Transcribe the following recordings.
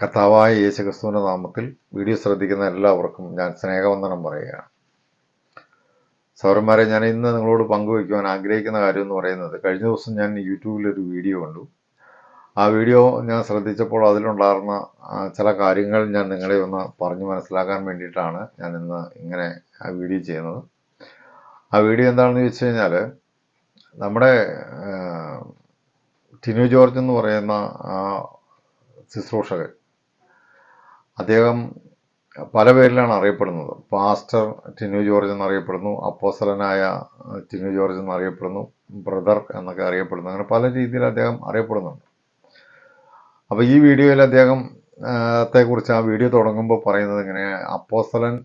കർത്താവായ യേശുക്രിസ്തുവിന്റെ നാമത്തിൽ വീഡിയോ ശ്രദ്ധിക്കുന്ന എല്ലാവർക്കും ഞാൻ സ്നേഹവന്ദനം പറയുകയാണ്. സൗരന്മാരെ ഞാൻ ഇന്ന് നിങ്ങളോട് പങ്കുവയ്ക്കുവാൻ ആഗ്രഹിക്കുന്ന കാര്യം എന്ന് പറയുന്നത് കഴിഞ്ഞ ദിവസം ഞാൻ യൂട്യൂബിലൊരു വീഡിയോ കണ്ടു. ആ വീഡിയോ ഞാൻ ശ്രദ്ധിച്ചപ്പോൾ അതിലുണ്ടായിരുന്ന ചില കാര്യങ്ങൾ ഞാൻ നിങ്ങളെ ഒന്ന് പറഞ്ഞു മനസ്സിലാക്കാൻ വേണ്ടിയിട്ടാണ് ഞാൻ ഇന്ന് ഇങ്ങനെ ആ വീഡിയോ ചെയ്യുന്നത്. ആ വീഡിയോ എന്താണെന്ന് ചോദിച്ചു കഴിഞ്ഞാൽ നമ്മുടെ ടിനു ജോർജ് എന്ന് പറയുന്ന ആ ശുശ്രൂഷകൻ അദ്ദേഹം പല പേരിലാണ് അറിയപ്പെടുന്നത്. പാസ്റ്റർ ടിനു ജോർജ് എന്നറിയപ്പെടുന്നു അപ്പോസലനായ ടിനു ജോർജ് എന്നറിയപ്പെടുന്നു ബ്രദർ എന്നൊക്കെ അറിയപ്പെടുന്നു. അങ്ങനെ പല രീതിയിൽ അദ്ദേഹം അറിയപ്പെടുന്നുണ്ട്. അപ്പോൾ ഈ വീഡിയോയിൽ അദ്ദേഹം ത്തെക്കുറിച്ച് ആ വീഡിയോ തുടങ്ങുമ്പോൾ പറയുന്നത് ഇങ്ങനെ അപ്പോസ്തലൻ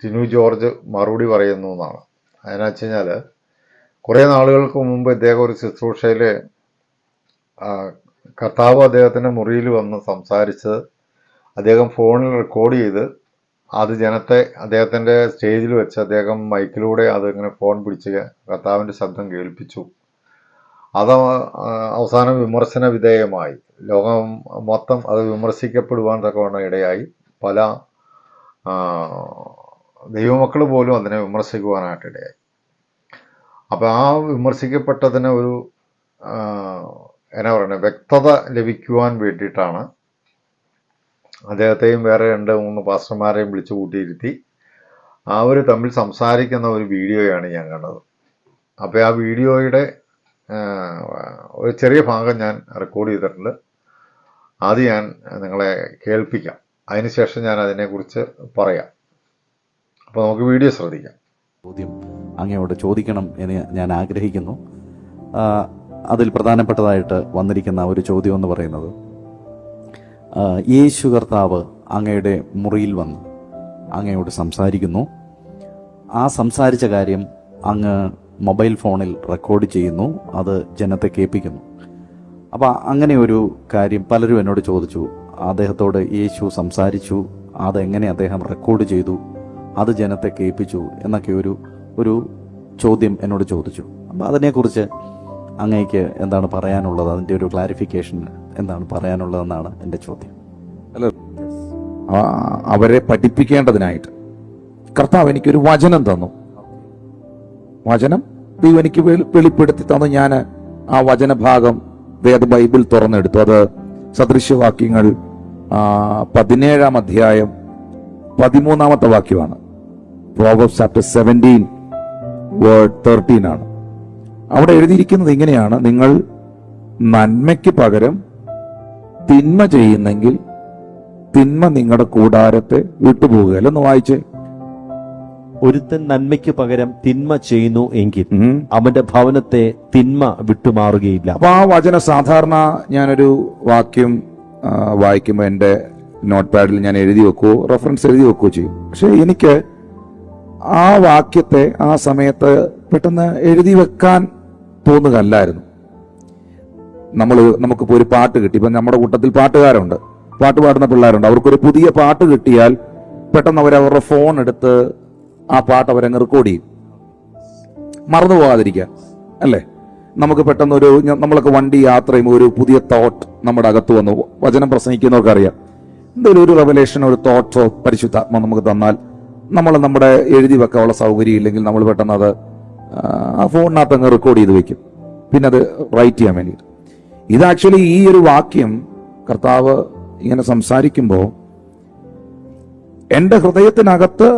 ടിനു ജോർജ് മറുപടി പറയുന്നു എന്നാണ്. അതിനാ വെച്ച് കഴിഞ്ഞാൽ കുറേ നാളുകൾക്ക് മുമ്പ് ഇദ്ദേഹം ഒരു ശുശ്രൂഷയിൽ കർത്താവ് അദ്ദേഹത്തിന്റെ മുറിയിൽ വന്ന് സംസാരിച്ച് അദ്ദേഹം ഫോണിൽ റെക്കോർഡ് ചെയ്ത് അത് ജനത്തെ അദ്ദേഹത്തിന്റെ സ്റ്റേജിൽ വെച്ച് അദ്ദേഹം മൈക്കിലൂടെ അത് ഇങ്ങനെ ഫോൺ പിടിച്ച് കർത്താവിന്റെ ശബ്ദം കേൾപ്പിച്ചു. അത് അവസാനം വിമർശന വിധേയമായി. ലോകം മൊത്തം അത് വിമർശിക്കപ്പെടുവാൻ തക്കവണ്ണം ഇടയായി. പല ദൈവമക്കൾ പോലും അതിനെ വിമർശിക്കുവാനായിട്ട് ഇടയായി. അപ്പോൾ ആ വിമർശിക്കപ്പെട്ടതിന് ഒരു എന്നാ പറയുന്നത് വ്യക്തത ലഭിക്കുവാൻ വേണ്ടിയിട്ടാണ് അദ്ദേഹത്തെയും വേറെ രണ്ട് മൂന്ന് പാസ്റ്റർമാരെയും വിളിച്ചു കൂട്ടിയിരുത്തി ആ ഒരു തമ്മിൽ സംസാരിക്കുന്ന ഒരു വീഡിയോയാണ് ഞാൻ കണ്ടത്. അപ്പോൾ ആ വീഡിയോയുടെ ഒരു ചെറിയ ഭാഗം ഞാൻ റെക്കോർഡ് ചെയ്തിട്ടുണ്ട്. അത് ഞാൻ നിങ്ങളെ കേൾപ്പിക്കാം. അതിനുശേഷം ഞാൻ അതിനെക്കുറിച്ച് പറയാം. അപ്പോൾ നമുക്ക് വീഡിയോ ശ്രദ്ധിക്കാം. ചോദ്യം അങ്ങയോട് ചോദിക്കണം എന്ന് ഞാൻ ആഗ്രഹിക്കുന്നു. അതിൽ പ്രധാനപ്പെട്ടതായിട്ട് വന്നിരിക്കുന്ന ഒരു ചോദ്യം എന്ന് പറയുന്നത് യേശു കർത്താവ് അങ്ങയുടെ മുറിയിൽ വന്നു. അങ്ങയോട് സംസാരിക്കുന്നു. ആ സംസാരിച്ച കാര്യം അങ്ങ് മൊബൈൽ ഫോണിൽ റെക്കോർഡ് ചെയ്യുന്നു. അത് ജനത്തെ കേൾപ്പിക്കുന്നു. അപ്പോൾ അങ്ങനെ ഒരു കാര്യം പലരും എന്നോട് ചോദിച്ചു. അദ്ദേഹത്തോട് യേശു സംസാരിച്ചു. അതെങ്ങനെ അദ്ദേഹം റെക്കോർഡ് ചെയ്തു? അത് ജനത്തെ കേൾപ്പിച്ചു എന്നൊക്കെ ഒരു ഒരു ചോദ്യം എന്നോട് ചോദിച്ചു. അപ്പോൾ അതിനെക്കുറിച്ച് അങ്ങേക്ക് എന്താണ് പറയാനുള്ളത്? അതിന്റെ ഒരു ക്ലാരിഫിക്കേഷൻ എന്താണ് പറയാനുള്ളതെന്നാണ് എന്റെ ചോദ്യം. അല്ല അവരെ പഠിപ്പിക്കേണ്ടതിനായിട്ട് കർത്താവ് എനിക്കൊരു വചനം തന്നു. വചനം ദൈവം എനിക്ക് വെളി- വെളിപ്പെടുത്തി തന്നു. ഞാൻ ആ വചനഭാഗം വേദ ബൈബിൾ തുറന്നെടുത്തു. അത് സദൃശ്യവാക്യങ്ങൾ ആ, പതിനേഴാം അധ്യായം പതിമൂന്നാമത്തെ വാക്യമാണ്. Proverbs chapter seventeen word thirteen ആണ്. അവിടെ എഴുതിയിരിക്കുന്നത് ഇങ്ങനെയാണ്. നിങ്ങൾ നന്മയ്ക്ക് പകരം തിന്മ ചെയ്യുന്നെങ്കിൽ തിന്മ നിങ്ങളുടെ കൂടാരത്തെ വിട്ടുപോകുകയല്ല ഒന്ന് വായിച്ചേ. ഒരുത്തൻ നന്മയ്ക്ക് പകരം തിന്മ ചെയ്യുന്നു എങ്കിൽ അവന്റെ ഭവനത്തെ തിന്മ വിട്ടുമാറുകയില്ല. അപ്പൊ ആ വചന സാധാരണ ഞാനൊരു വാക്യം വായിക്കുമ്പോൾ എന്റെ നോട്ട് പാഡിൽ ഞാൻ എഴുതി വെക്കുവോ റെഫറൻസ് എഴുതി വെക്കുകയോ ചെയ്യും. പക്ഷെ എനിക്ക് ആ വാക്യത്തെ ആ സമയത്ത് പെട്ടെന്ന് എഴുതി വെക്കാൻ തോന്നുകയല്ലായിരുന്നു. നമ്മൾ നമുക്കിപ്പോൾ ഒരു പാട്ട് കിട്ടി. ഇപ്പം നമ്മുടെ കൂട്ടത്തിൽ പാട്ടുകാരുണ്ട്. പാട്ട് പാടുന്ന പിള്ളേരുണ്ട്. അവർക്കൊരു പുതിയ പാട്ട് കിട്ടിയാൽ പെട്ടെന്ന് അവർ അവരുടെ ഫോൺ എടുത്ത് ആ പാട്ട് അവരങ്ങ് റെക്കോർഡ് ചെയ്യും. മറന്നു പോകാതിരിക്കുക. അല്ലേ? നമുക്ക് പെട്ടെന്ന് ഒരു നമ്മളൊക്കെ വണ്ടി യാത്ര ചെയ്യുമ്പോൾ ഒരു പുതിയ തോട്ട് നമ്മുടെ അകത്ത് വന്നു. വചനം പ്രസംഗിക്കുന്നവർക്ക് അറിയാം. എന്തെങ്കിലും ഒരു റെവലേഷൻ ഒരു തോട്ടോ പരിശുദ്ധാത്മ നമുക്ക് തന്നാൽ നമ്മൾ നമ്മുടെ എഴുതി വെക്കാനുള്ള സൗകര്യം ഇല്ലെങ്കിൽ നമ്മൾ പെട്ടെന്ന് അത് ആ, ഫോണിനകത്ത് അങ്ങ് റെക്കോർഡ് ചെയ്ത് വെക്കും. പിന്നെ അത് റൈറ്റ് ചെയ്യാൻ വേണ്ടിയിട്ട്. ഇത് ആക്ച്വലി ഈ ഒരു വാക്യം കർത്താവ് ഇങ്ങനെ സംസാരിക്കുമ്പോൾ എന്റെ ഹൃദയത്തിനകത്ത്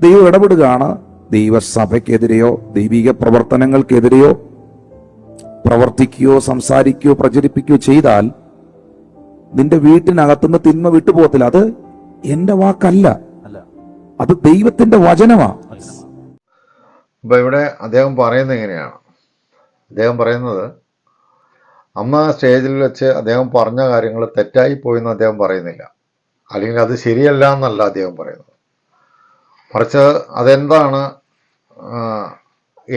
ദൈവം ഇടപെടുകയാണ്. ദൈവസഭയ്ക്കെതിരെയോ ദൈവിക പ്രവർത്തനങ്ങൾക്കെതിരെയോ പ്രവർത്തിക്കുകയോ സംസാരിക്കുകയോ പ്രചരിപ്പിക്കുകയോ ചെയ്താൽ നിന്റെ വീട്ടിനകത്തുനിന്ന് തിന്മ വിട്ടുപോകത്തില്ല. അത് എന്റെ വാക്കല്ല. അത് ദൈവത്തിന്റെ വചനമാണ് അപ്പൊ ഇവിടെ അദ്ദേഹം പറയുന്നത് എങ്ങനെയാണ്? അദ്ദേഹം പറയുന്നത് ആ സ്റ്റേജിൽ വെച്ച് അദ്ദേഹം പറഞ്ഞ കാര്യങ്ങൾ തെറ്റായി പോയെന്ന് അദ്ദേഹം പറയുന്നില്ല. അല്ലെങ്കിൽ അത് ശരിയല്ല എന്നല്ല അദ്ദേഹം പറയുന്നത്. മറിച്ച് അതെന്താണ്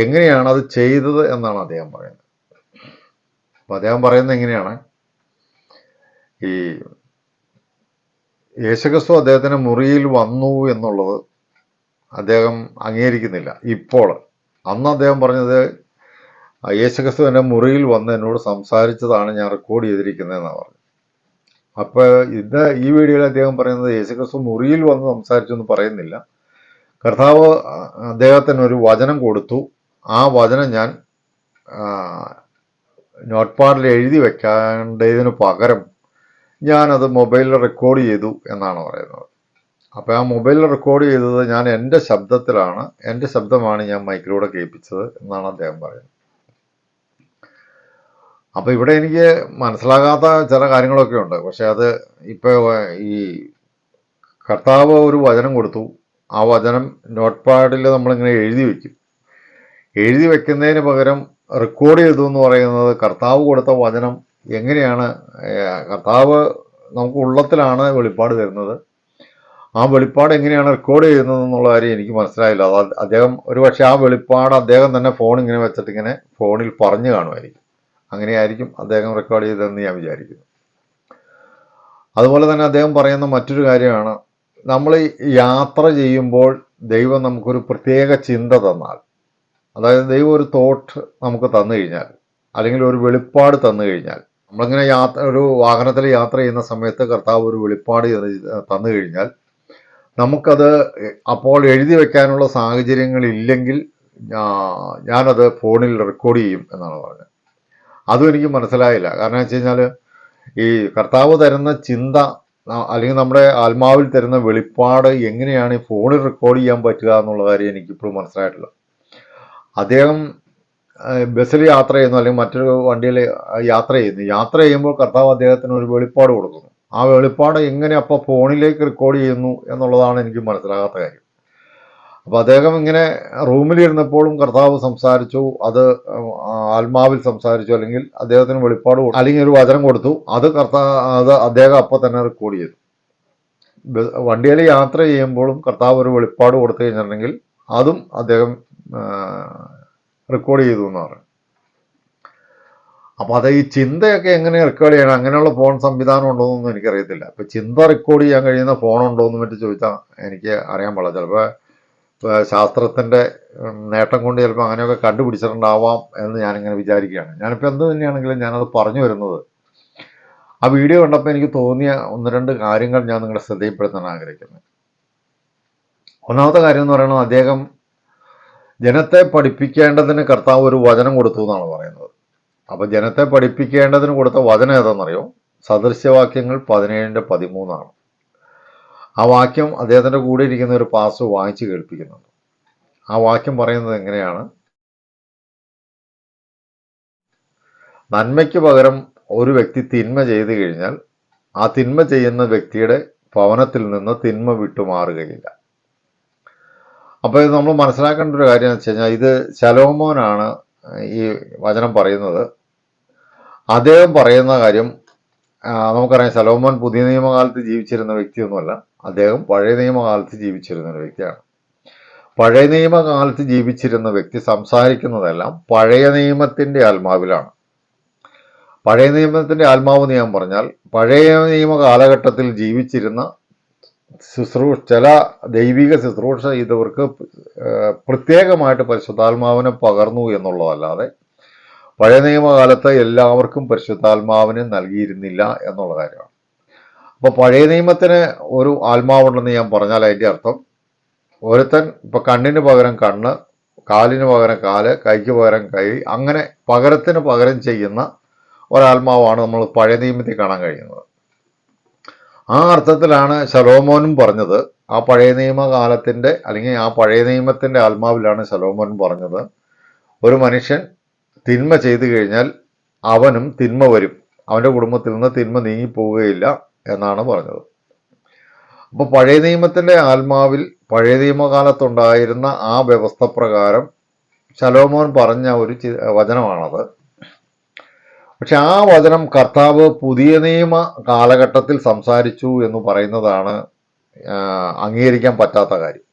എങ്ങനെയാണ് അത് ചെയ്തത് എന്നാണ് അദ്ദേഹം പറയുന്നത്. അപ്പം അദ്ദേഹം പറയുന്നത് എങ്ങനെയാണ് ഈ യേശുക്രിസ്തു അദ്ദേഹത്തിന്റെ മുറിയിൽ വന്നു എന്നുള്ളത് അദ്ദേഹം അംഗീകരിക്കുന്നില്ല. ഇപ്പോൾ അന്ന് അദ്ദേഹം പറഞ്ഞത് യേശുക്രിസ്തു എന്റെ മുറിയിൽ വന്ന് എന്നോട് സംസാരിച്ചതാണ് ഞാൻ റെക്കോർഡ് ചെയ്തിരിക്കുന്നതെന്നാണ് പറഞ്ഞത്. അപ്പോൾ ഇത് ഈ വീഡിയോയിൽ അദ്ദേഹം പറയുന്നത് യേശുക്രിസ്തു മുറിയിൽ വന്ന് സംസാരിച്ചു എന്ന് പറയുന്നില്ല. കർത്താവ് അദ്ദേഹത്തിന് ഒരു വചനം കൊടുത്തു. ആ വചനം ഞാൻ ആ, നോട്ട് പാഡിൽ എഴുതി വെക്കേണ്ടതിന് പകരം ഞാനത് മൊബൈലിൽ റെക്കോർഡ് ചെയ്തു എന്നാണ് പറയുന്നത്. അപ്പോൾ ആ മൊബൈലിൽ റെക്കോർഡ് ചെയ്തത് ഞാൻ എന്റെ ശബ്ദത്തിലാണ്. എന്റെ ശബ്ദമാണ് ഞാൻ മൈക്കിലൂടെ കേൾപ്പിച്ചത് എന്നാണ് അദ്ദേഹം പറയുന്നത്. അപ്പോൾ ഇവിടെ എനിക്ക് മനസ്സിലാകാത്ത ചില കാര്യങ്ങളൊക്കെ ഉണ്ട്. പക്ഷേ അത് ഇപ്പോൾ ഈ കർത്താവ് ഒരു വചനം കൊടുത്തു. ആ വചനം നോട്ട് പാഡിൽ നമ്മളിങ്ങനെ എഴുതി വയ്ക്കും എഴുതി വയ്ക്കുന്നതിന് പകരം റെക്കോർഡ് ചെയ്തു എന്ന് പറയുന്നത് കർത്താവ് കൊടുത്ത വചനം എങ്ങനെയാണ്? കർത്താവ് നമുക്ക് ഉള്ളത്തിലാണ് വെളിപ്പാട് തരുന്നത്. ആ വെളിപ്പാട് എങ്ങനെയാണ് റെക്കോർഡ് ചെയ്യുന്നത് എന്നുള്ള കാര്യം എനിക്ക് മനസ്സിലായില്ല. അത് അദ്ദേഹം ഒരു പക്ഷേ ആ വെളിപ്പാട് അദ്ദേഹം തന്നെ ഫോൺ ഇങ്ങനെ വെച്ചിട്ട് ഇങ്ങനെ ഫോണിൽ പറഞ്ഞു കാണുമായിരിക്കും. അങ്ങനെയായിരിക്കും അദ്ദേഹം റെക്കോർഡ് ചെയ്തതെന്ന് ഞാൻ വിചാരിക്കുന്നു. അതുപോലെ തന്നെ അദ്ദേഹം പറയുന്ന മറ്റൊരു കാര്യമാണ് നമ്മൾ യാത്ര ചെയ്യുമ്പോൾ ദൈവം നമുക്കൊരു പ്രത്യേക ചിന്ത തന്നാൽ അതായത് ദൈവം ഒരു തോട്ട് നമുക്ക് തന്നു കഴിഞ്ഞാൽ അല്ലെങ്കിൽ ഒരു വെളിപ്പാട് തന്നു കഴിഞ്ഞാൽ നമ്മളിങ്ങനെ യാത്ര ഒരു വാഹനത്തിൽ യാത്ര ചെയ്യുന്ന സമയത്ത് കർത്താവ് ഒരു വെളിപ്പാട് തന്നു കഴിഞ്ഞാൽ നമുക്കത് അപ്പോൾ എഴുതി വെക്കാനുള്ള സാഹചര്യങ്ങളില്ലെങ്കിൽ ഞാനത് ഫോണിൽ റെക്കോർഡ് ചെയ്യും എന്നാണ് പറഞ്ഞത്. അതും എനിക്ക് മനസ്സിലായില്ല. കാരണം വെച്ച് കഴിഞ്ഞാൽ ഈ കർത്താവ് തരുന്ന ചിന്ത അല്ലെങ്കിൽ നമ്മുടെ ആത്മാവിൽ തരുന്ന വെളിപ്പാട് എങ്ങനെയാണ് ഈ ഫോണിൽ റെക്കോർഡ് ചെയ്യാൻ പറ്റുക എന്നുള്ള കാര്യം എനിക്കിപ്പോഴും മനസ്സിലായിട്ടില്ല. അദ്ദേഹം ബസ്സിൽ യാത്ര ചെയ്യുന്നു അല്ലെങ്കിൽ മറ്റൊരു വണ്ടിയിൽ യാത്ര ചെയ്യുന്നു. യാത്ര ചെയ്യുമ്പോൾ കർത്താവ് അദ്ദേഹത്തിന് ഒരു വെളിപ്പാട് കൊടുക്കുന്നു. ആ വെളിപ്പാട് എങ്ങനെ അപ്പോൾ ഫോണിലേക്ക് റെക്കോർഡ് ചെയ്യുന്നു എന്നുള്ളതാണ് എനിക്ക് മനസ്സിലാകാത്ത കാര്യം. അപ്പോൾ അദ്ദേഹം ഇങ്ങനെ റൂമിലിരുന്നപ്പോഴും കർത്താവ് സംസാരിച്ചു അത് ആത്മാവിൽ സംസാരിച്ചു അല്ലെങ്കിൽ അദ്ദേഹത്തിന് വെളിപ്പാട് അല്ലെങ്കിൽ ഒരു വചനം കൊടുത്തു അത് കർത്താവ് അത് അദ്ദേഹം അപ്പോൾ തന്നെ റെക്കോർഡ് ചെയ്തു. വണ്ടിയിൽ യാത്ര ചെയ്യുമ്പോഴും കർത്താവ് ഒരു വെളിപ്പാട് കൊടുത്തു കഴിഞ്ഞിട്ടുണ്ടെങ്കിൽ അതും അദ്ദേഹം റെക്കോർഡ് ചെയ്തു എന്ന് പറഞ്ഞു. അപ്പോൾ അത് ഈ ചിന്തയൊക്കെ എങ്ങനെ റെക്കോർഡ് ചെയ്യണം? അങ്ങനെയുള്ള ഫോൺ സംവിധാനം ഉണ്ടോ എന്നൊന്നും എനിക്കറിയത്തില്ല. അപ്പോൾ ചിന്ത റെക്കോർഡ് ചെയ്യാൻ കഴിയുന്ന ഫോൺ ഉണ്ടോ എന്ന് മറ്റു ചോദിച്ചാൽ എനിക്ക് അറിയാൻ പാടില്ല. ചിലപ്പോൾ ശാസ്ത്രത്തിന്റെ നേട്ടം കൊണ്ട് ചിലപ്പോൾ അങ്ങനെയൊക്കെ കണ്ടുപിടിച്ചിട്ടുണ്ടാവാം എന്ന് ഞാനിങ്ങനെ വിചാരിക്കുകയാണ്. ഞാനിപ്പോൾ എന്ത് തന്നെയാണെങ്കിലും ഞാനത് പറഞ്ഞു വരുന്നത്. ആ വീഡിയോ കണ്ടപ്പോൾ എനിക്ക് തോന്നിയ ഒന്ന് രണ്ട് കാര്യങ്ങൾ ഞാൻ നിങ്ങളുടെ ശ്രദ്ധയിൽപ്പെടുത്താൻ ആഗ്രഹിക്കുന്നത് ഒന്നാമത്തെ കാര്യം എന്ന് പറയുന്നത് അദ്ദേഹം ജനത്തെ പഠിപ്പിക്കേണ്ടതിന് കർത്താവ് ഒരു വചനം കൊടുത്തു എന്നാണ് പറയുന്നത്. അപ്പോൾ ജനത്തെ പഠിപ്പിക്കേണ്ടതിന് കൊടുത്ത വചനം ഏതാണെന്നറിയോ? സദൃശ്യവാക്യങ്ങൾ പതിനേഴിന്റെ പതിമൂന്നാണ്. ആ വാക്യം അദ്ദേഹത്തിന്റെ കൂടെ ഇരിക്കുന്ന ഒരു പാസ് വായിച്ച് കേൾപ്പിക്കുന്നുണ്ട്. ആ വാക്യം പറയുന്നത് എങ്ങനെയാണ്? നന്മയ്ക്ക് പകരം ഒരു വ്യക്തി തിന്മ ചെയ്തു കഴിഞ്ഞാൽ ആ തിന്മ ചെയ്യുന്ന വ്യക്തിയുടെ ഭവനത്തിൽ നിന്ന് തിന്മ വിട്ടുമാറുകയില്ല. അപ്പോൾ ഇത് നമ്മൾ മനസ്സിലാക്കേണ്ട ഒരു കാര്യം എന്ന് വെച്ച് കഴിഞ്ഞാൽ ഇത് ശലോമോനാണ് ഈ വചനം പറയുന്നത്. അദ്ദേഹം പറയുന്ന കാര്യം നമുക്കറിയാം ശലോമോൻ പുതിയ നിയമകാലത്ത് ജീവിച്ചിരുന്ന വ്യക്തിയൊന്നുമല്ല. അദ്ദേഹം പഴയ നിയമകാലത്ത് ജീവിച്ചിരുന്ന ഒരു വ്യക്തിയാണ്. പഴയ നിയമകാലത്ത് ജീവിച്ചിരുന്ന വ്യക്തി സംസാരിക്കുന്നതെല്ലാം പഴയ നിയമത്തിന്റെ ആത്മാവിലാണ്. പഴയ നിയമത്തിന്റെ ആത്മാവ് ഞാൻ പറഞ്ഞാൽ പഴയ നിയമ കാലഘട്ടത്തിൽ ജീവിച്ചിരുന്ന ശുശ്രൂഷ ചില ദൈവിക ശുശ്രൂഷ ചെയ്തവർക്ക് പ്രത്യേകമായിട്ട് പരിശുദ്ധാത്മാവിനെ പകർന്നു എന്നുള്ളതല്ലാതെ പഴയ നിയമകാലത്ത് എല്ലാവർക്കും പരിശുദ്ധാത്മാവിനെ നൽകിയിരുന്നില്ല എന്നുള്ള കാര്യമാണ്. അപ്പോൾ പഴയ നിയമത്തിന് ഒരു ആത്മാവുണ്ടെന്ന് ഞാൻ പറഞ്ഞാൽ അതിന്റെ അർത്ഥം ഒരുത്തൻ ഇപ്പൊ കണ്ണിന് പകരം കണ്ണ് കാലിന് പകരം കാൽ കൈക്ക് പകരം കൈ അങ്ങനെ പകരത്തിന് പകരം ചെയ്യുന്ന ഒരാത്മാവാണ് നമ്മൾ പഴയ നിയമത്തിൽ കാണാൻ കഴിയുന്നത്. ആ അർത്ഥത്തിലാണ് ശലോമോനും പറഞ്ഞത്. ആ പഴയ നിയമകാലത്തിന്റെ അല്ലെങ്കിൽ ആ പഴയ നിയമത്തിന്റെ ആത്മാവിലാണ് ശലോമോൻ പറഞ്ഞത്. ഒരു മനുഷ്യൻ തിന്മ ചെയ്തു കഴിഞ്ഞാൽ അവനും തിന്മ വരും. അവന്റെ കുടുംബത്തിൽ നിന്ന് തിന്മ നീങ്ങിപ്പോവുകയില്ല. എന്നാണ് പറഞ്ഞത്. അപ്പൊ പഴയ നിയമത്തിന്റെ ആത്മാവിൽ പഴയ നിയമകാലത്തുണ്ടായിരുന്ന ആ വ്യവസ്ഥ പ്രകാരം ശലോമോൻ പറഞ്ഞ ഒരു വചനമാണത്. പക്ഷെ ആ വചനം കർത്താവ് പുതിയ നിയമ കാലഘട്ടത്തിൽ സംസാരിച്ചു എന്ന് പറയുന്നതാണ് അംഗീകരിക്കാൻ പറ്റാത്ത കാര്യം.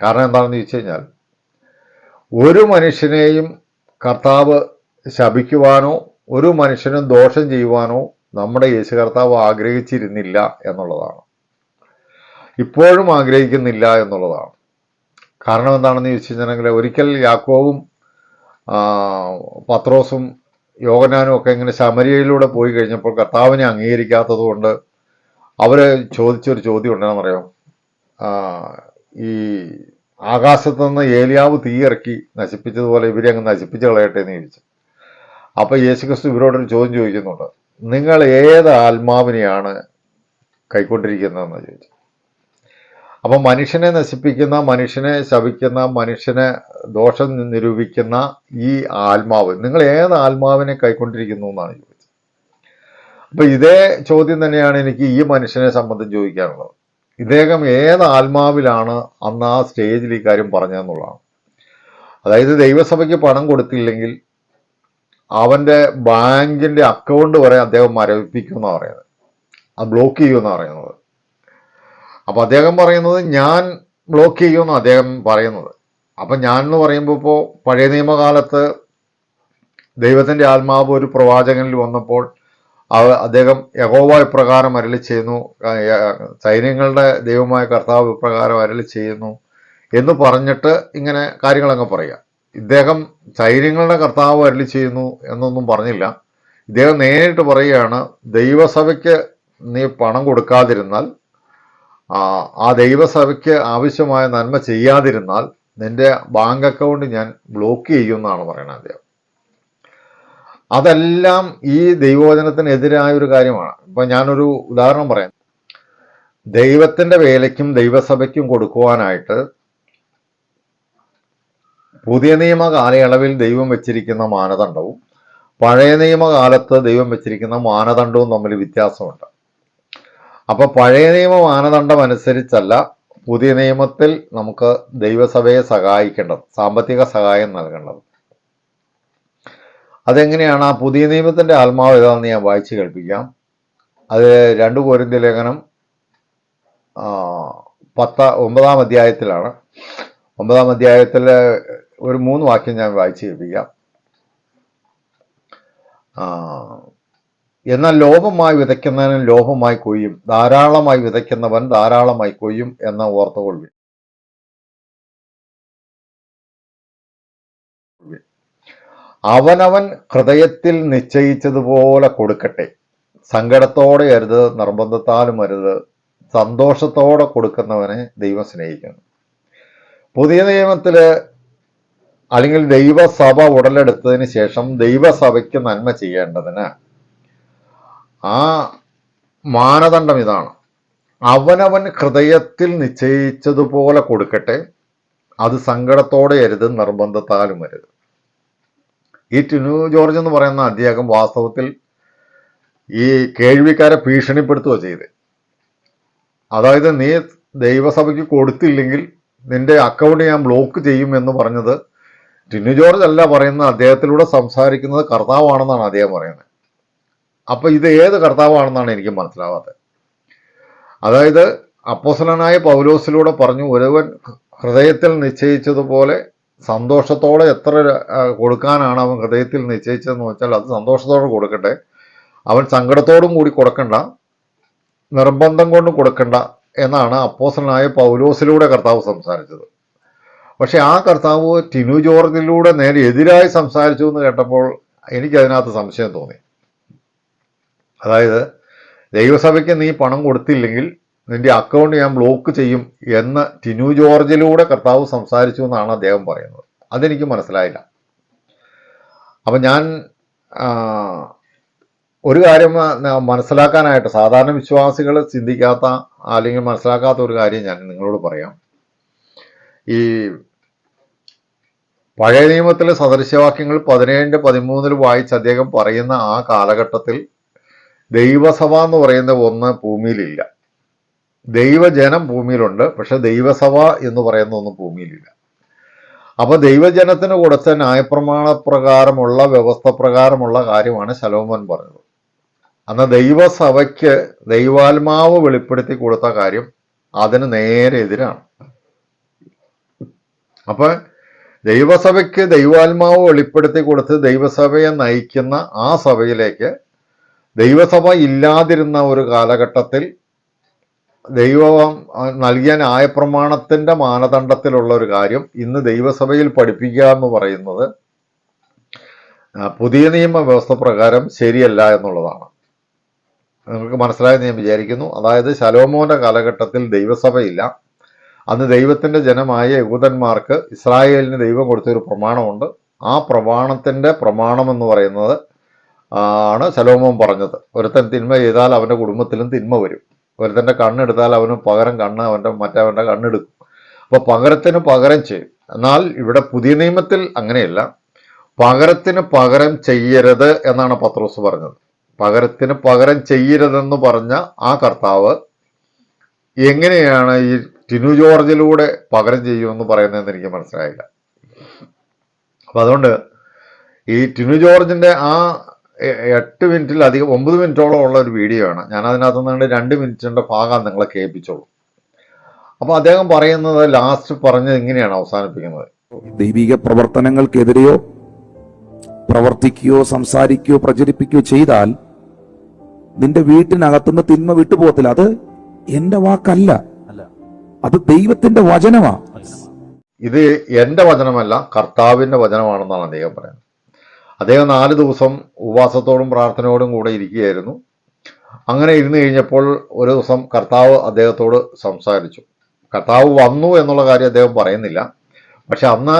കാരണം എന്താണെന്ന് ചോദിച്ചു കഴിഞ്ഞാൽ ഒരു മനുഷ്യനെയും കർത്താവ് ശപിക്കുവാനോ ഒരു മനുഷ്യനും ദോഷം ചെയ്യുവാനോ നമ്മുടെ യേശു കർത്താവ് ആഗ്രഹിച്ചിരുന്നില്ല എന്നുള്ളതാണ്. ഇപ്പോഴും ആഗ്രഹിക്കുന്നില്ല എന്നുള്ളതാണ്. കാരണം എന്താണെന്ന് ചോദിച്ചു ഒരിക്കൽ യാക്കോവും പത്രോസും യോഗനാനും ഒക്കെ ഇങ്ങനെ ശമരിയയിലൂടെ പോയി കഴിഞ്ഞപ്പോൾ കർത്താവിനെ അംഗീകരിക്കാത്തത് കൊണ്ട് അവർ ചോദിച്ചൊരു ചോദ്യം ഉണ്ടെന്നറിയാം ഈ ആകാശത്ത് നിന്ന് ഏലിയാവ് തീയിറക്കി നശിപ്പിച്ചതുപോലെ ഇവരെ അങ്ങ് നശിപ്പിച്ച് കളയട്ടെ എന്ന് ചോദിച്ചു. അപ്പോൾ യേശുക്രിസ്തു ഇവരോടൊരു ചോദ്യം ചോദിക്കുന്നുണ്ട്. നിങ്ങൾ ഏത് ആത്മാവിനെയാണ് കൈക്കൊണ്ടിരിക്കുന്നതെന്ന് ചോദിച്ചു. അപ്പൊ മനുഷ്യനെ നശിപ്പിക്കുന്ന മനുഷ്യനെ ശപിക്കുന്ന മനുഷ്യനെ ദോഷം നിരൂപിക്കുന്ന ഈ ആത്മാവ് നിങ്ങൾ ഏത് ആത്മാവിനെ കൈക്കൊണ്ടിരിക്കുന്നു എന്നാണ് ചോദിച്ചത്. അപ്പൊ ഇതേ ചോദ്യം തന്നെയാണ് എനിക്ക് ഈ മനുഷ്യനെ സംബന്ധിച്ച് ചോദിക്കാനുള്ളത്. ഇദ്ദേഹം ഏത് ആത്മാവിലാണ് അന്ന് ആ സ്റ്റേജിൽ ഈ കാര്യം പറഞ്ഞതെന്നുള്ളതാണ്. അതായത് ദൈവസഭയ്ക്ക് പണം കൊടുത്തില്ലെങ്കിൽ അവന്റെ ബാങ്കിന്റെ അക്കൗണ്ട് വരെ അദ്ദേഹം മരവിപ്പിക്കുമെന്നാണ് പറയുന്നത്. അത് ബ്ലോക്ക് ചെയ്യുമെന്നാണ് പറയുന്നത്. അപ്പൊ അദ്ദേഹം പറയുന്നത് ഞാൻ ബ്ലോക്ക് ചെയ്യുമെന്ന് അദ്ദേഹം പറയുന്നത്. അപ്പൊ ഞാൻ എന്ന് പറയുമ്പോൾ ഇപ്പോൾ പഴയ നിയമകാലത്ത് ദൈവത്തിന്റെ ആത്മാവ് ഒരു പ്രവാചകനിൽ വന്നപ്പോൾ അദ്ദേഹം യഹോവ ഇപ്രകാരം അരളി ചെയ്യുന്നു. സൈന്യങ്ങളുടെ ദൈവമായ കർത്താവ് ഇപ്രകാരം അരളി ചെയ്യുന്നു എന്ന് പറഞ്ഞിട്ട് ഇങ്ങനെ കാര്യങ്ങളങ്ങ് പറയുക ഇദ്ദേഹം സൈന്യങ്ങളുടെ കർത്താവ് അരളി ചെയ്യുന്നു എന്നൊന്നും പറഞ്ഞില്ല. ഇദ്ദേഹം നേരിട്ട് പറയുകയാണ് ദൈവസഭയ്ക്ക് നീ പണം കൊടുക്കാതിരുന്നാൽ ആ ദൈവസഭയ്ക്ക് ആവശ്യമായ നന്മ ചെയ്യാതിരുന്നാൽ നിന്റെ ബാങ്ക് അക്കൗണ്ട് ഞാൻ ബ്ലോക്ക് ചെയ്യുമെന്നാണ് പറയുന്നത് അദ്ദേഹം. അതെല്ലാം ഈ ദൈവവചനത്തിനെതിരായ ഒരു കാര്യമാണ്. ഇപ്പൊ ഞാനൊരു ഉദാഹരണം പറയാം. ദൈവത്തിന്റെ വേലയ്ക്കും ദൈവസഭയ്ക്കും കൊടുക്കുവാനായിട്ട് പുതിയ നിയമ കാലയളവിൽ ദൈവം വെച്ചിരിക്കുന്ന മാനദണ്ഡവും പഴയ നിയമകാലത്ത് ദൈവം വെച്ചിരിക്കുന്ന മാനദണ്ഡവും തമ്മിൽ വ്യത്യാസമുണ്ട്. അപ്പൊ പഴയ നിയമ മാനദണ്ഡം അനുസരിച്ചല്ല പുതിയ നിയമത്തിൽ നമുക്ക് ദൈവസഭയെ സഹായിക്കേണ്ടത് സാമ്പത്തിക സഹായം നൽകേണ്ടത്. അതെങ്ങനെയാണ്? ആ പുതിയ നിയമത്തിന്റെ ആത്മാവ് ഏതാണെന്ന് ഞാൻ വായിച്ചു കേൾപ്പിക്കാം. അത് രണ്ട് കോരിന്ത്യ ലേഖനം പത്ത ഒമ്പതാം അധ്യായത്തിലാണ്. ഒമ്പതാം അധ്യായത്തിലെ ഒരു മൂന്ന് വാക്യം ഞാൻ വായിച്ചു കേൾപ്പിക്കാം. എന്നാൽ ലോഭമായി വിതയ്ക്കുന്നവൻ ലോഭമായി കൊയ്യും. ധാരാളമായി വിതയ്ക്കുന്നവൻ ധാരാളമായി കൊയ്യും എന്ന ഓർത്തുകൊള്ളു. അവനവൻ ഹൃദയത്തിൽ നിശ്ചയിച്ചതുപോലെ കൊടുക്കട്ടെ. സങ്കടത്തോടെ അരുത് നിർബന്ധത്താലും അരുത് സന്തോഷത്തോടെ കൊടുക്കുന്നവനെ ദൈവം സ്നേഹിക്കുന്നു. പുതിയ നിയമത്തിൽ അല്ലെങ്കിൽ ദൈവസഭ ഉടലെടുത്തതിന് ശേഷം ദൈവസഭയ്ക്ക് നന്മ ചെയ്യേണ്ടതിന് ആ മാനദണ്ഡം ഇതാണ്. അവനവൻ ഹൃദയത്തിൽ നിശ്ചയിച്ചതുപോലെ കൊടുക്കട്ടെ. അത് സങ്കടത്തോടെ അരുത് നിർബന്ധത്താലും അരുത്. ഈ ടിനു ജോർജ് എന്ന് പറയുന്ന അദ്ദേഹം വാസ്തവത്തിൽ ഈ കേൾവിക്കാരെ ഭീഷണിപ്പെടുത്തുക ചെയ്ത് അതായത് നീ ദൈവസഭയ്ക്ക് കൊടുത്തില്ലെങ്കിൽ നിന്റെ അക്കൗണ്ട് ഞാൻ ബ്ലോക്ക് ചെയ്യും എന്ന് പറഞ്ഞത് ടിനു ജോർജ് അല്ല പറയുന്നത് അദ്ദേഹത്തിലൂടെ സംസാരിക്കുന്നത് കർത്താവാണെന്നാണ് അദ്ദേഹം പറയുന്നത്. അപ്പൊ ഇത് ഏത് കർത്താവാണെന്നാണ് എനിക്ക് മനസ്സിലാവാത്തത്. അതായത് അപ്പോസലനായ പൗലോസിലൂടെ പറഞ്ഞു ഒരുവൻ ഹൃദയത്തിൽ നിശ്ചയിച്ചതുപോലെ സന്തോഷത്തോടെ എത്ര കൊടുക്കാനാണ് അവൻ ഹൃദയത്തിൽ നിശ്ചയിച്ചതെന്ന് വെച്ചാൽ അത് സന്തോഷത്തോടെ കൊടുക്കട്ടെ. അവൻ സങ്കടത്തോടും കൂടി കൊടുക്കണ്ട നിർബന്ധം കൊണ്ട് കൊടുക്കണ്ട എന്നാണ് അപ്പോസലനായ പൗലോസിലൂടെ കർത്താവ് സംസാരിച്ചത്. പക്ഷെ ആ കർത്താവ് ടിനു ജോർജിലൂടെ നേരെ എതിരായി സംസാരിച്ചു എന്ന് കേട്ടപ്പോൾ എനിക്കതിനകത്ത് സംശയം തോന്നി. അതായത് ദൈവസഭയ്ക്ക് നീ പണം കൊടുത്തില്ലെങ്കിൽ നിന്റെ അക്കൗണ്ട് ഞാൻ ബ്ലോക്ക് ചെയ്യും എന്ന് ടിനു ജോർജിലൂടെ കർത്താവ് സംസാരിച്ചു എന്നാണ് അദ്ദേഹം പറയുന്നത്. അതെനിക്ക് മനസ്സിലായില്ല. അപ്പം ഞാൻ ഒരു കാര്യം മനസ്സിലാക്കാനായിട്ട് സാധാരണ വിശ്വാസികൾ ചിന്തിക്കാത്ത അല്ലെങ്കിൽ മനസ്സിലാക്കാത്ത ഒരു കാര്യം ഞാൻ നിങ്ങളോട് പറയാം. ഈ പഴയ നിയമത്തിലെ സദൃശവാക്യങ്ങൾ പതിനേഴിന്റെ പതിമൂന്നിൽ വായിച്ച് അദ്ദേഹം പറയുന്ന ആ കാലഘട്ടത്തിൽ ദൈവസഭ എന്ന് പറയുന്ന ഒന്ന് ഭൂമിയിലില്ല. ദൈവജനം ഭൂമിയിലുണ്ട് പക്ഷെ ദൈവസഭ എന്ന് പറയുന്ന ഒന്നും ഭൂമിയിലില്ല. അപ്പൊ ദൈവജനത്തിന് കൊടുത്ത ന്യായപ്രമാണ പ്രകാരമുള്ള വ്യവസ്ഥ പ്രകാരമുള്ള കാര്യമാണ് ശലോമൻ പറഞ്ഞത്. അന്ന് ദൈവസഭയ്ക്ക് ദൈവാത്മാവ് വെളിപ്പെടുത്തി കൊടുത്ത കാര്യം അതിന് നേരെ എതിരാണ്. അപ്പൊ ദൈവസഭയ്ക്ക് ദൈവാത്മാവ് വെളിപ്പെടുത്തി കൊടുത്ത് ദൈവസഭയെ നയിക്കുന്ന ആ സഭയിലേക്ക് ദൈവസഭ ഇല്ലാതിരുന്ന ഒരു കാലഘട്ടത്തിൽ ദൈവം നൽകിയ ന്യായപ്രമാണത്തിന്റെ മാനദണ്ഡത്തിലുള്ള ഒരു കാര്യം ഇന്ന് ദൈവസഭയിൽ പഠിപ്പിക്കുക എന്ന് പറയുന്നത് പുതിയ നിയമ വ്യവസ്ഥ പ്രകാരം ശരിയല്ല എന്നുള്ളതാണ്. നിങ്ങൾക്ക് മനസ്സിലായെന്ന് ഞാൻ വിചാരിക്കുന്നു. അതായത് ശലോമോന്റെ കാലഘട്ടത്തിൽ ദൈവസഭയില്ല. അന്ന് ദൈവത്തിന്റെ ജനമായ യഹൂദന്മാർക്ക് ഇസ്രായേലിന് ദൈവം കൊടുത്തൊരു പ്രമാണമുണ്ട്. ആ പ്രമാണത്തിന്റെ പ്രമാണം എന്ന് പറയുന്നത് ആണ് ശലോമോൻ പറഞ്ഞത്. ഒരുത്തൻ തിന്മ ചെയ്താൽ അവന്റെ കുടുംബത്തിലും തിന്മ വരും. ഒരുത്തന്റെ കണ്ണെടുത്താൽ അവന് പകരം കണ്ണ് അവന്റെ മറ്റവന്റെ കണ്ണെടുക്കും അപ്പോൾ പകരത്തിന് പകരം ചെയ്യും. എന്നാൽ ഇവിടെ പുതിയ നിയമത്തിൽ അങ്ങനെയല്ല. പകരത്തിന് പകരം ചെയ്യരുത് എന്നാണ് പത്രോസ് പറഞ്ഞത്. പകരത്തിന് പകരം ചെയ്യരുതെന്ന് പറഞ്ഞ ആ കർത്താവ് എങ്ങനെയാണ് ഈ ടിനു ജോർജിലൂടെ പകരം ചെയ്യുമെന്ന് പറയുന്നതെന്ന് എനിക്ക് മനസ്സിലായില്ല. അപ്പൊ അതുകൊണ്ട് ഈ ടിനു ജോർജിന്റെ ആ എട്ട് മിനിറ്റിൽ അധികം ഒമ്പത് മിനിറ്റോളം ഉള്ള ഒരു വീഡിയോ ആണ്. ഞാൻ അതിനകത്ത് നിന്ന് രണ്ട് മിനിറ്റിന്റെ ഭാഗം നിങ്ങളെ കേൾപ്പിച്ചോളൂ. അപ്പൊ അദ്ദേഹം പറയുന്നത് ലാസ്റ്റ് പറഞ്ഞത് ഇങ്ങനെയാണ് അവസാനിപ്പിക്കുന്നത്. ദൈവിക പ്രവർത്തനങ്ങൾക്കെതിരെയോ പ്രവർത്തിക്കുകയോ സംസാരിക്കുകയോ പ്രചരിപ്പിക്കുകയോ ചെയ്താൽ നിന്റെ വീട്ടിനകത്തുനിന്ന് തിന്മ വിട്ടുപോകത്തില്ല. അത് എന്റെ വാക്കല്ല. അത് ദൈവത്തിന്റെ വചനമാ. ഇത് എന്റെ വചനമല്ല കർത്താവിന്റെ വചനമാണെന്നാണ് അദ്ദേഹം പറയുന്നത്. അദ്ദേഹം നാല് ദിവസം ഉപവാസത്തോടും പ്രാർത്ഥനയോടും കൂടെ ഇരിക്കുകയായിരുന്നു. അങ്ങനെ ഇരുന്ന് കഴിഞ്ഞപ്പോൾ ഒരു ദിവസം കർത്താവ് അദ്ദേഹത്തോട് സംസാരിച്ചു. കർത്താവ് വന്നു എന്നുള്ള കാര്യം അദ്ദേഹം പറയുന്നില്ല. പക്ഷെ അന്ന്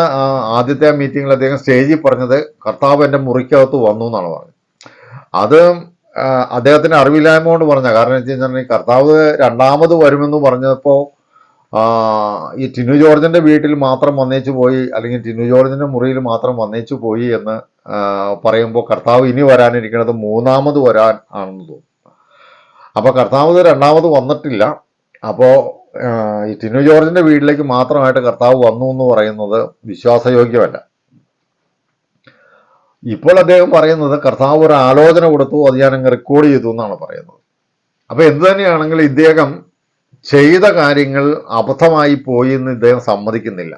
ആദ്യത്തെ മീറ്റിങ്ങിൽ അദ്ദേഹം സ്റ്റേജിൽ പറഞ്ഞത് കർത്താവ് എന്റെ മുറിക്കകത്ത് വന്നു എന്നാണ് പറഞ്ഞത്. അത് അദ്ദേഹത്തിന്റെ അറിവില്ലായ്മ കൊണ്ട് പറഞ്ഞ കാരണം വെച്ച് കഴിഞ്ഞാൽ കർത്താവ് രണ്ടാമത് വരുമെന്ന് പറഞ്ഞപ്പോൾ ഈ ടിനു ജോർജിന്റെ വീട്ടിൽ മാത്രം വന്നേച്ചു പോയി അല്ലെങ്കിൽ ടിനു ജോർജിന്റെ മുറിയിൽ മാത്രം വന്നേച്ചു പോയി എന്ന് പറയുമ്പോൾ കർത്താവ് ഇനി വരാനിരിക്കുന്നത് മൂന്നാമത് വരാൻ ആണെന്ന് തോന്നുന്നു. അപ്പോൾ കർത്താവ് രണ്ടാമത് വന്നിട്ടില്ല. അപ്പോൾ ഈ ടിനു ജോർജിന്റെ വീട്ടിലേക്ക് മാത്രമായിട്ട് കർത്താവ് വന്നു എന്ന് പറയുന്നത് വിശ്വാസയോഗ്യമല്ല. ഇപ്പോൾ അദ്ദേഹം പറയുന്നത് കർത്താവ് ഒരു ആലോചന കൊടുത്തു അത് ഞാൻ അങ്ങ് റെക്കോർഡ് ചെയ്തു എന്നാണ് പറയുന്നത്. അപ്പോൾ എന്ത് തന്നെയാണെങ്കിൽ ഇദ്ദേഹം ചെയ്ത കാര്യങ്ങൾ അബദ്ധമായി പോയി എന്ന് ഇദ്ദേഹം സമ്മതിക്കുന്നില്ല.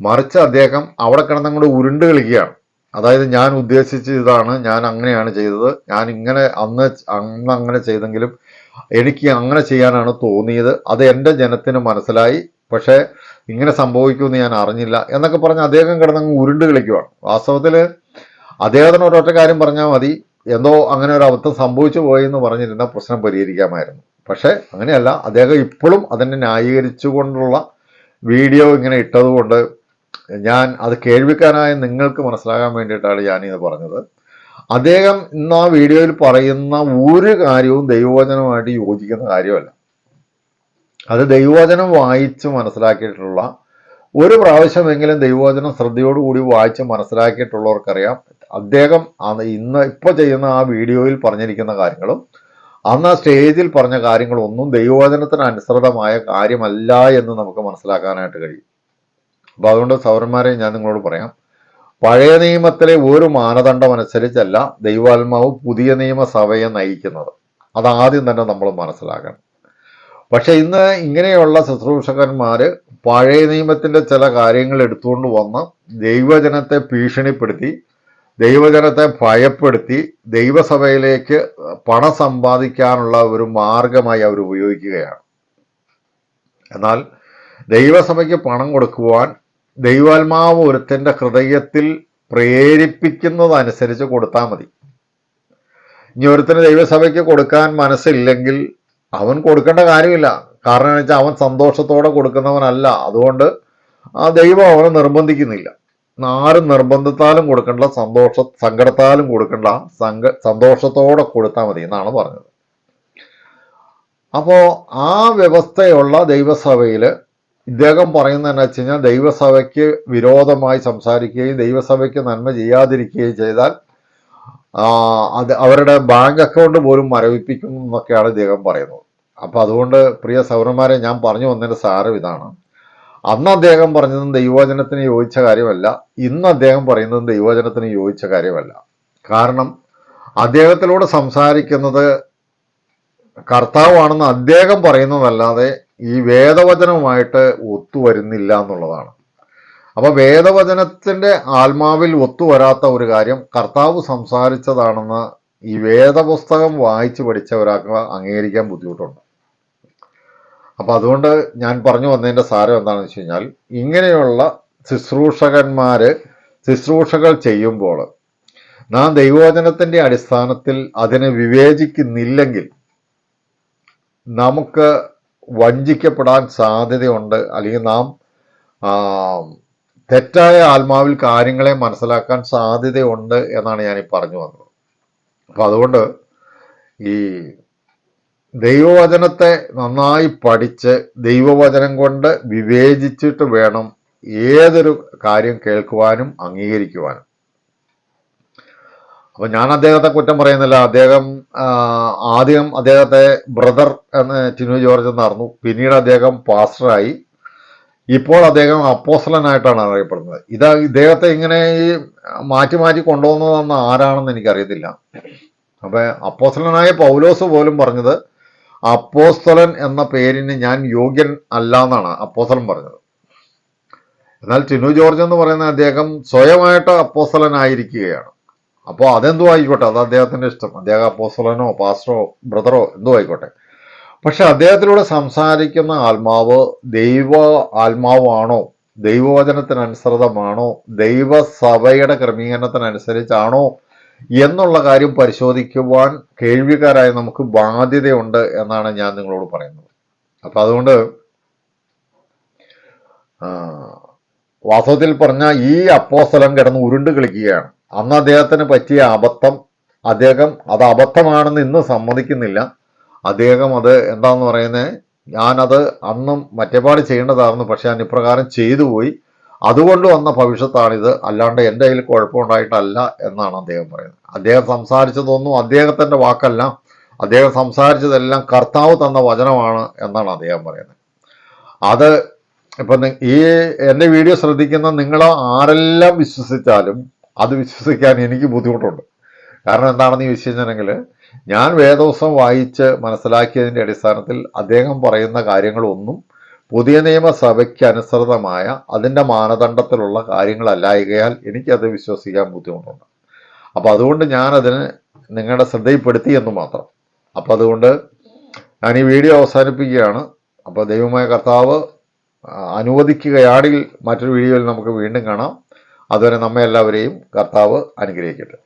മറിച്ച് അദ്ദേഹം അവിടെ കിടന്നങ്ങോട്ട് ഉരുണ്ട് കളിക്കുകയാണ്. അതായത് ഞാൻ ഉദ്ദേശിച്ചതാണ് ഞാൻ അങ്ങനെയാണ് ചെയ്തത് ഞാൻ ഇങ്ങനെ അന്ന് അന്ന് അങ്ങനെ ചെയ്തെങ്കിലും എനിക്ക് അങ്ങനെ ചെയ്യാനാണ് തോന്നിയത് അത് എന്റെ ജനത്തിന് മനസ്സിലായി പക്ഷേ ഇങ്ങനെ സംഭവിക്കുമെന്ന് ഞാൻ അറിഞ്ഞില്ല എന്നൊക്കെ പറഞ്ഞ് അദ്ദേഹം കിടന്നങ്ങ് ഉരുണ്ട് കളിക്കുവാണ്. വാസ്തവത്തിൽ അദ്ദേഹത്തിന് ഒരൊറ്റ കാര്യം പറഞ്ഞാൽ മതി എന്തോ അങ്ങനെ ഒരു അബദ്ധം സംഭവിച്ചു പോയി എന്ന് പറഞ്ഞിരുന്ന പ്രശ്നം പരിഹരിക്കാമായിരുന്നു. പക്ഷേ അങ്ങനെയല്ല. അദ്ദേഹം ഇപ്പോഴും അതിനെ ന്യായീകരിച്ചുകൊണ്ടുള്ള വീഡിയോ ഇങ്ങനെ ഇട്ടതുകൊണ്ട് ഞാൻ അത് കേൾവിക്കാനായ നിങ്ങൾക്ക് മനസ്സിലാകാൻ വേണ്ടിയിട്ടാണ് ഞാനിത് പറഞ്ഞത്. അദ്ദേഹം ഇന്ന് ആ വീഡിയോയിൽ പറയുന്ന ഒരു കാര്യവും ദൈവവചനമായിട്ട് യോജിക്കുന്ന കാര്യമല്ല. അത് ദൈവവചനം വായിച്ച് മനസ്സിലാക്കിയിട്ടുള്ള ഒരു പ്രാവശ്യമെങ്കിലും ദൈവവചനം ശ്രദ്ധയോടുകൂടി വായിച്ച് മനസ്സിലാക്കിയിട്ടുള്ളവർക്കറിയാം. അദ്ദേഹം ഇന്ന് ഇപ്പോൾ ചെയ്യുന്ന ആ വീഡിയോയിൽ പറഞ്ഞിരിക്കുന്ന കാര്യങ്ങളും അന്ന് ആ സ്റ്റേജിൽ പറഞ്ഞ കാര്യങ്ങളൊന്നും ദൈവവചനത്തിന് അനുസൃതമായ കാര്യമല്ല എന്ന് നമുക്ക് മനസ്സിലാക്കാനായിട്ട് കഴിയും. അപ്പോൾ അതുകൊണ്ട് സൗരന്മാരെ ഞാൻ നിങ്ങളോട് പറയാം. പഴയ നിയമത്തിലെ ഒരു മാനദണ്ഡം അനുസരിച്ചല്ല ദൈവാത്മാവ് പുതിയ നിയമസഭയെ നയിക്കുന്നത്. അതാദ്യം തന്നെ നമ്മൾ മനസ്സിലാക്കണം. പക്ഷെ ഇന്ന് ഇങ്ങനെയുള്ള ശുശ്രൂഷകന്മാര് പഴയ നിയമത്തിന്റെ ചില കാര്യങ്ങൾ എടുത്തുകൊണ്ട് വന്ന് ദൈവജനത്തെ ഭീഷണിപ്പെടുത്തി ദൈവജനത്തെ ഭയപ്പെടുത്തി ദൈവസഭയിലേക്ക് പണം സമ്പാദിക്കാനുള്ള ഒരു മാർഗമായി അവർ ഉപയോഗിക്കുകയാണ്. എന്നാൽ ദൈവസഭയ്ക്ക് പണം കൊടുക്കുവാൻ ദൈവാത്മാവ് ഒരുത്തന്റെ ഹൃദയത്തിൽ പ്രേരിപ്പിക്കുന്നതനുസരിച്ച് കൊടുത്താൽ മതി. ഇനി ഒരുത്തിന് ദൈവസഭയ്ക്ക് കൊടുക്കാൻ മനസ്സില്ലെങ്കിൽ അവൻ കൊടുക്കേണ്ട കാര്യമില്ല. കാരണം എന്ന് വെച്ചാൽ അവൻ സന്തോഷത്തോടെ കൊടുക്കുന്നവനല്ല. അതുകൊണ്ട് ആ ദൈവം അവനെ നിർബന്ധിക്കുന്നില്ല. ആരും നിർബന്ധത്താലും കൊടുക്കണ്ട സന്തോഷ സങ്കടത്താലും കൊടുക്കണ്ട സങ്ക സന്തോഷത്തോടെ കൊടുത്താൽ മതി എന്നാണ് പറഞ്ഞത്. അപ്പോൾ ആ വ്യവസ്ഥയുള്ള ദൈവസഭയിൽ ഇദ്ദേഹം പറയുന്നതെന്ന് വെച്ച് കഴിഞ്ഞാൽ ദൈവസഭയ്ക്ക് വിരോധമായി സംസാരിക്കുകയും ദൈവസഭയ്ക്ക് നന്മ ചെയ്യാതിരിക്കുകയും ചെയ്താൽ അത് അവരുടെ ബാങ്ക് അക്കൗണ്ട് പോലും മരവിപ്പിക്കും എന്നൊക്കെയാണ് ഇദ്ദേഹം പറയുന്നത്. അപ്പോൾ അതുകൊണ്ട് പ്രിയ സൗരന്മാരെ ഞാൻ പറഞ്ഞു വന്നതിന്റെ സാരം ഇതാണ്. അന്ന് അദ്ദേഹം പറഞ്ഞതും ദൈവവചനത്തിന് യോജിച്ച കാര്യമല്ല. ഇന്ന് അദ്ദേഹം പറയുന്നതും ദൈവവചനത്തിന് യോജിച്ച കാര്യമല്ല. കാരണം അദ്ദേഹത്തിലൂടെ സംസാരിക്കുന്നത് കർത്താവാണെന്ന് അദ്ദേഹം പറയുന്നതല്ലാതെ ഈ വേദവചനവുമായിട്ട് ഒത്തുവരുന്നില്ല എന്നുള്ളതാണ്. അപ്പൊ വേദവചനത്തിന്റെ ആത്മാവിൽ ഒത്തുവരാത്ത ഒരു കാര്യം കർത്താവ് സംസാരിച്ചതാണെന്ന് ഈ വേദപുസ്തകം വായിച്ചു പഠിച്ച ഒരാൾക്ക് അംഗീകരിക്കാൻ ബുദ്ധിമുട്ടുണ്ട്. അപ്പൊ അതുകൊണ്ട് ഞാൻ പറഞ്ഞു വന്നതിന്റെ സാരം എന്താണെന്ന് വെച്ച് കഴിഞ്ഞാൽ ഇങ്ങനെയുള്ള ശുശ്രൂഷകന്മാർ ശുശ്രൂഷകൾ ചെയ്യുമ്പോൾ നാം ദൈവവചനത്തിന്റെ അടിസ്ഥാനത്തിൽ അതിനെ വിവേചിക്കുന്നില്ലെങ്കിൽ നമുക്ക് വഞ്ചിക്കപ്പെടാൻ സാധ്യതയുണ്ട്. അല്ലെങ്കിൽ നാം തെറ്റായ ആത്മാവിൽ കാര്യങ്ങളെ മനസ്സിലാക്കാൻ സാധ്യതയുണ്ട് എന്നാണ് ഞാൻ ഈ പറഞ്ഞു വന്നത്. അപ്പം അതുകൊണ്ട് ഈ ദൈവവചനത്തെ നന്നായി പഠിച്ച് ദൈവവചനം കൊണ്ട് വിവേചിച്ചിട്ട് വേണം ഏതൊരു കാര്യം കേൾക്കുവാനും അംഗീകരിക്കുവാനും. അപ്പൊ ഞാൻ അദ്ദേഹത്തെ കുറ്റം പറയുന്നില്ല. അദ്ദേഹം ആദ്യം അദ്ദേഹത്തെ ബ്രദർ എന്ന് ടിനു ജോർജ് എന്നായിരുന്നു പിന്നീട് അദ്ദേഹം പാസ്റ്ററായി. ഇപ്പോൾ അദ്ദേഹം അപ്പോസലനായിട്ടാണ് അറിയപ്പെടുന്നത്. ഇത് ഇദ്ദേഹത്തെ ഇങ്ങനെ ഈ മാറ്റി മാറ്റി കൊണ്ടുപോകുന്നതെന്ന് ആരാണെന്ന് എനിക്കറിയത്തില്ല. അപ്പൊ അപ്പോസലനായ പൗലോസ് പോലും പറഞ്ഞത് അപ്പോസ്തലൻ എന്ന പേരിന് ഞാൻ യോഗ്യൻ അല്ല എന്നാണ് അപ്പോസ്തലൻ പറഞ്ഞത്. എന്നാൽ ടിനു ജോർജ് എന്ന് പറയുന്ന അദ്ദേഹം സ്വയമായിട്ട് അപ്പോസ്തലനായിരിക്കുകയാണ്. അപ്പോൾ അതെന്തോ ആയിക്കോട്ടെ അത് അദ്ദേഹത്തിന്റെ ഇഷ്ടം. അദ്ദേഹം അപ്പോസ്തലനോ പാസ്റ്ററോ ബ്രദറോ എന്തോ ആയിക്കോട്ടെ. പക്ഷെ അദ്ദേഹത്തിലൂടെ സംസാരിക്കുന്ന ആത്മാവ് ദൈവ ആത്മാവാണോ? ദൈവവചനത്തിനനുസൃതമാണോ? ദൈവസഭയുടെ ക്രമീകരണത്തിനനുസരിച്ചാണോ എന്നുള്ള കാര്യം പരിശോധിക്കുവാൻ കേൾവിക്കാരായ നമുക്ക് ബാധ്യതയുണ്ട് എന്നാണ് ഞാൻ നിങ്ങളോട് പറയുന്നത്. അപ്പൊ അതുകൊണ്ട് വാസ്തവത്തിൽ പറഞ്ഞ ഈ അപ്പോസ്തലൻ കിടന്ന് ഉരുണ്ട് കളിക്കുകയാണ്. അന്ന് അദ്ദേഹത്തിന് പറ്റിയ അബദ്ധം അദ്ദേഹം അത് അബദ്ധമാണെന്ന് ഇന്ന് സമ്മതിക്കുന്നില്ല. അദ്ദേഹം അത് എന്താന്ന് പറയുന്നത് ഞാനത് അന്നും മറ്റേപാട് ചെയ്യേണ്ടതായിരുന്നു പക്ഷെ ഞാൻ ഇപ്രകാരം ചെയ്തു പോയി. അതുകൊണ്ട് വന്ന ഭവിഷ്യത്താണിത്. അല്ലാണ്ട് എന്റെ കയ്യിൽ കുഴപ്പമുണ്ടായിട്ടല്ല എന്നാണ് അദ്ദേഹം പറയുന്നത്. അദ്ദേഹം സംസാരിച്ചതൊന്നും അദ്ദേഹത്തിന്റെ വാക്കല്ല. അദ്ദേഹം സംസാരിച്ചതെല്ലാം കർത്താവ് തന്ന വചനമാണ് എന്നാണ് അദ്ദേഹം പറയുന്നത്. അത് ഇപ്പം ഈ എന്റെ വീഡിയോ ശ്രദ്ധിക്കുന്ന നിങ്ങൾ ആരെല്ലാം വിശ്വസിച്ചാലും അത് വിശ്വസിക്കാൻ എനിക്ക് ബുദ്ധിമുട്ടുണ്ട്. കാരണം എന്താണെന്ന് ചോദിച്ചിട്ടുണ്ടെങ്കിൽ ഞാൻ വേദോസം വായിച്ച് മനസ്സിലാക്കിയതിന്റെ അടിസ്ഥാനത്തിൽ അദ്ദേഹം പറയുന്ന കാര്യങ്ങളൊന്നും പുതിയ നിയമസഭയ്ക്ക് അനുസൃതമായ അതിന്റെ മാനദണ്ഡത്തിലുള്ള കാര്യങ്ങളല്ലായകയാൽ എനിക്കത് വിശ്വസിക്കാൻ ബുദ്ധിമുട്ടുണ്ട്. അപ്പോൾ അതുകൊണ്ട് ഞാനതിന് നിങ്ങളുടെ ശ്രദ്ധയിൽപ്പെടുത്തി എന്ന് മാത്രം. അപ്പോൾ അതുകൊണ്ട് ഞാൻ ഈ വീഡിയോ അവസാനിപ്പിക്കുകയാണ്. അപ്പോൾ ദൈവമായ കർത്താവ് അനുവദിക്കുകയാണെങ്കിൽ മറ്റൊരു വീഡിയോയിൽ നമുക്ക് വീണ്ടും കാണാം. അതുവരെ നമ്മെ എല്ലാവരെയും കർത്താവ് അനുഗ്രഹിക്കട്ടെ.